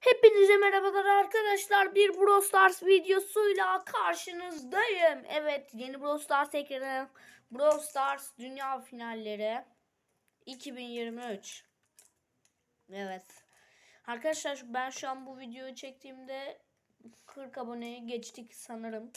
Hepinize merhabalar arkadaşlar. Bir Brawl Stars videosuyla karşınızdayım. Evet yeni Brawl Stars ekranı. Brawl Stars Dünya Finalleri 2023. Evet. Arkadaşlar ben şu an bu videoyu çektiğimde 40 aboneye geçtik sanırım.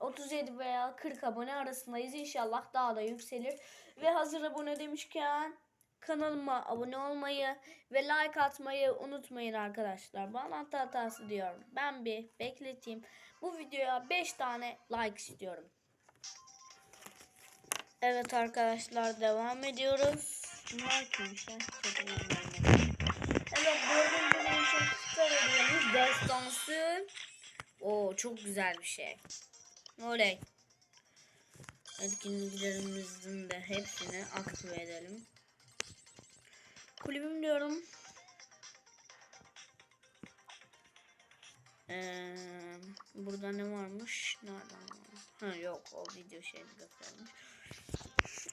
37 veya 40 abone arasındayız. İnşallah daha da yükselir. Ve hazır abone demişken kanalıma abone olmayı ve like atmayı unutmayın arkadaşlar. Bağlantı hatası diyorum. Ben bir bekleteyim. Bu videoya 5 tane like istiyorum. Evet arkadaşlar devam ediyoruz. Kimmiş ya? Çok. Evet dördüncü gün için tutar ediyoruz. Destansı. Oo çok güzel bir şey. Oley. Etkinliklerimizin de hepsini aktive edelim. Kulübüm diyorum. Ee, burada ne varmış? Nereden var? Ha yok o video şeyini göstermiş.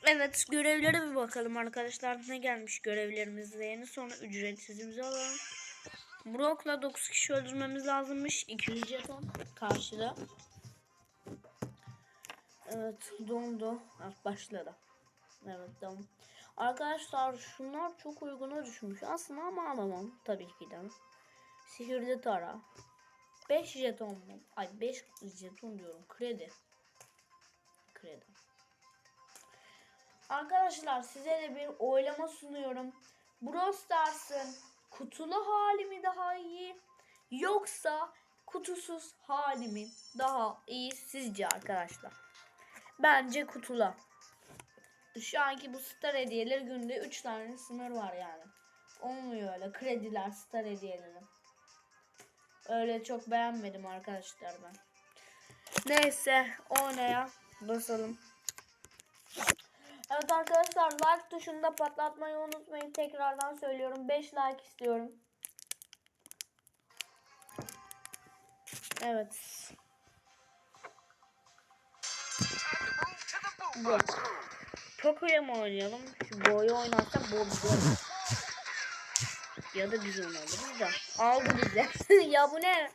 Evet görevlere bir bakalım arkadaşlar. Ne gelmiş görevlerimizde yeni sonra ücretsizimizi alalım. Brock'la 9 kişi öldürmemiz lazımmış. 200 jeton karşıda. Evet dondu. Ah, başladı. Evet tamam. Arkadaşlar şunlar çok uyguna düşmüş. Aslında ama alamam tabii ki de. Sihirli tara. 5 jeton mu? Ay 5 jeton diyorum. Kredi. Kredi. Arkadaşlar size de bir oylama sunuyorum. Brawl Stars'ın kutulu hali mi daha iyi? Yoksa kutusuz hali mi daha iyi sizce arkadaşlar? Bence kutula. Şu anki bu star hediyeleri günde 3 tane sınır var yani. Olmuyor öyle. Krediler, star hediyeleri. Öyle çok beğenmedim arkadaşlar ben. Neyse oynaya basalım. Evet arkadaşlar like tuşunda patlatmayı unutmayın. Tekrardan söylüyorum. 5 like istiyorum. Evet. Yok. Poco'ya mı oynayalım? Şu boyu oynarsak bu güzel. Ya da biz oynayalım da. Aldı bize. ya bu ne?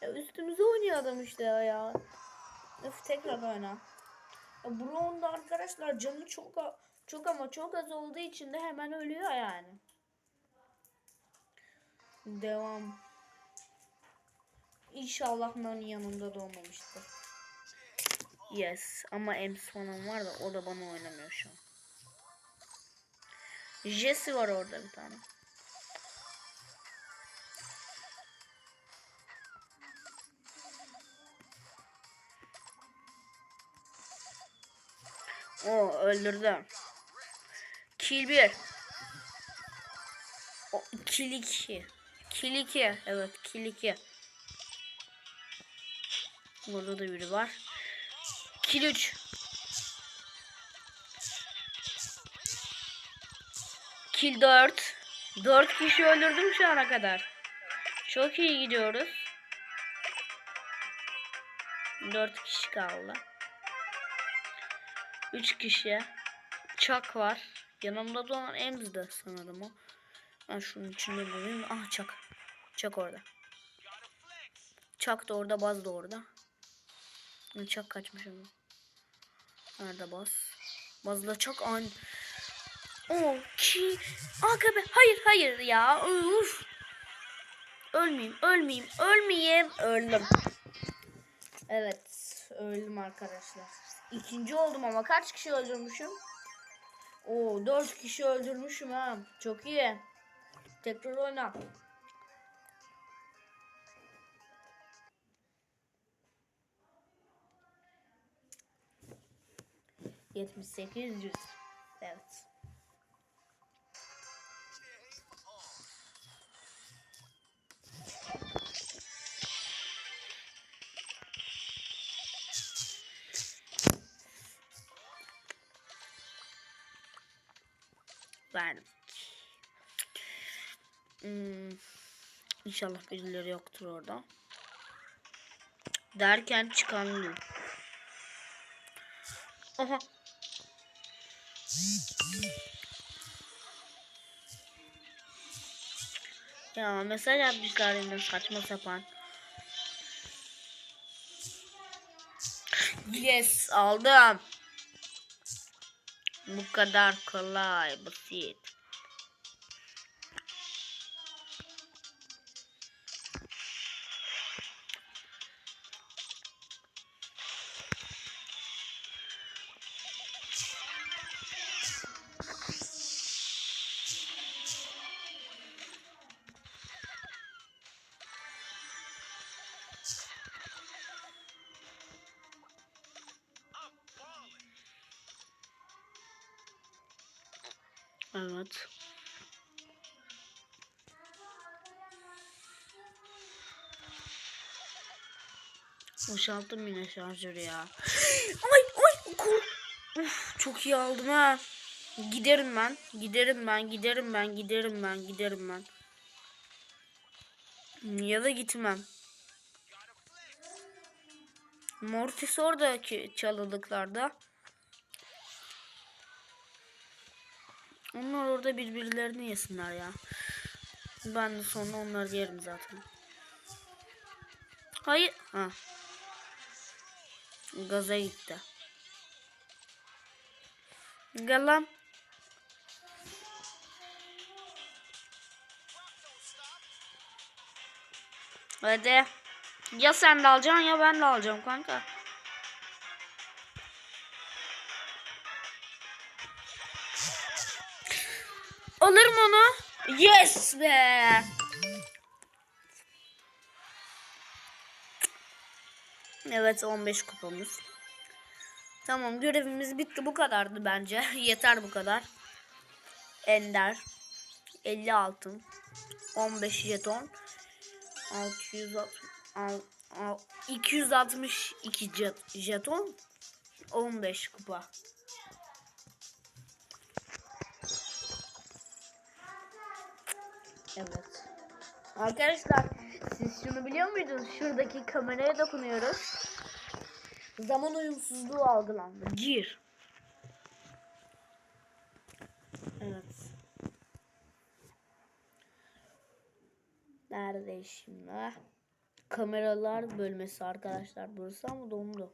Ya üstümüze oynuyor adam işte ya. Öf tekrar oyna. Ya Brown da arkadaşlar canı çok çok ama çok az olduğu için de hemen ölüyor yani. Devam. İnşallah Nani yanında da olmamıştır. Yes ama Ems falan var da o da bana oynamıyor şu an. Jesse var orada bir tane. O öldürdü. Kill 1. O, kill 2. Kill 2. Evet kill 2. Burada da biri var. Kill 3. Kill 4. 4 kişi öldürdüm şu ana kadar. Çok iyi gidiyoruz. 4 kişi kaldı. 3 kişi. Çak var. Yanımda doğan Ems'de sanırım o. Ben şunun içinde bulayım. Ah Çak. Çak orada. Çak da orada, Baz da orada. Çak kaçmış ama. Nerede Baz? Bazla Çak an. O ki. Be. Hayır hayır ya. Uf. Ölmeyeyim, ölmeyeyim, ölmeyeyim. Öldüm. Evet, öldüm arkadaşlar. İkinci oldum ama kaç kişi öldürmüşüm? Oo, dört kişi öldürmüşüm ha. Çok iyi. Tekrar oyna. Yetmiş sekiz yüz. Evet. Verdim. Hmm, İnşallah birileri yoktur orada. Derken çıkanlıyor. Aha. Ya mesaj atmışlar yine saçma sapan. Yes aldım. Bu kadar kolay basit. Evet. Boşalttım yine şarjörü ya. Ay ay kur. Uf, çok iyi aldım ha. Giderim ben. Giderim ben. Giderim ben. Giderim ben. Giderim ben. Ya da gitmem. Mortis oradaki çalılıklarda. Onlar orada birbirlerini yesinler ya. Ben sonra onları yerim zaten. Hayır. Ha. Gaza gitti. Gel lan. Hadi. Ya sen de alacaksın ya ben de alacağım kanka. Alırım onu. Yes be. Evet 15 kupamız. Tamam görevimiz bitti bu kadardı bence. Yeter bu kadar. Ender. 50 altın. 15 jeton. 660 al- al- 262 jet- jeton. 15 kupa. Evet. Arkadaşlar siz şunu biliyor muydunuz? Şuradaki kameraya dokunuyoruz. Zaman uyumsuzluğu algılandı. Gir. Evet. Nerede şimdi? Kameralar bölmesi arkadaşlar burası ama dondu.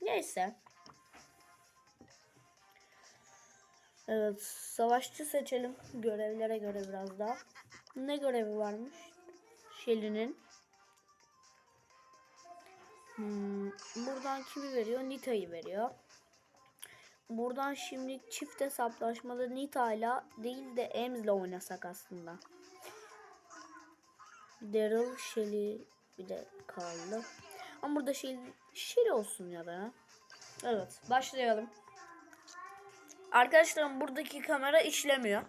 Neyse. Evet, savaşçı seçelim görevlere göre biraz daha. Ne görevi varmış? Shelly'nin. Hmm, buradan kimi veriyor? Nita'yı veriyor. Buradan şimdi çift hesaplaşmada Nita'yla değil de Ems'le oynasak aslında. Daryl, Shelly bir de kaldı. Ama burada Shelly, Shelly olsun ya da. Evet, başlayalım. Arkadaşlarım buradaki kamera işlemiyor.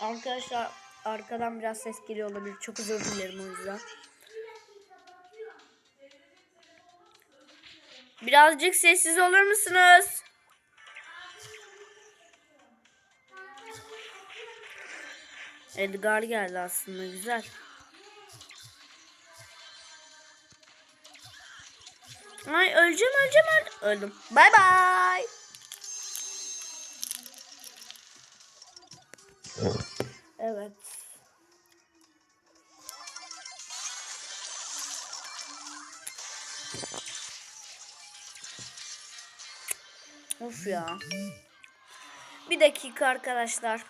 Arkadaşlar arkadan biraz ses geliyor olabilir. Çok özür dilerim o yüzden. Birazcık sessiz olur musunuz? Edgar geldi aslında güzel. Ay öleceğim öleceğim öldüm. Bay bay. Evet. Of ya. Bir dakika arkadaşlar.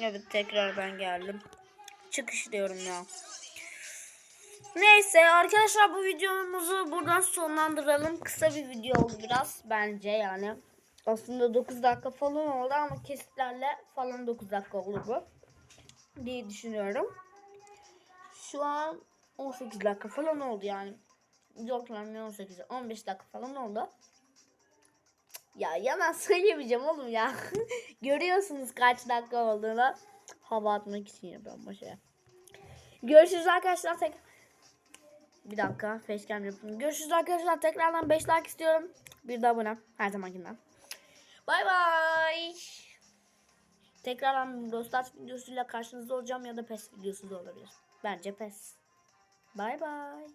Evet tekrar ben geldim. Çıkış diyorum ya. Neyse arkadaşlar bu videomuzu buradan sonlandıralım. Kısa bir video oldu biraz bence yani. Aslında 9 dakika falan oldu ama kesitlerle falan 9 dakika olur bu. Diye düşünüyorum. Şu an 18 dakika falan oldu yani. Yok lan ne 18 15 dakika falan oldu. Ya yalan söylemeyeceğim oğlum ya. Görüyorsunuz kaç dakika olduğunu. Hava atmak için yapıyorum boşver. Görüşürüz arkadaşlar. Tek... Bir dakika facecam yapayım. Görüşürüz arkadaşlar. Tekrardan 5 like istiyorum. Bir de abone. Her zamankinden. Bay bay. Tekrardan Stars videosuyla karşınızda olacağım ya da PES videosu da olabilir. Bence PES. Bay bay.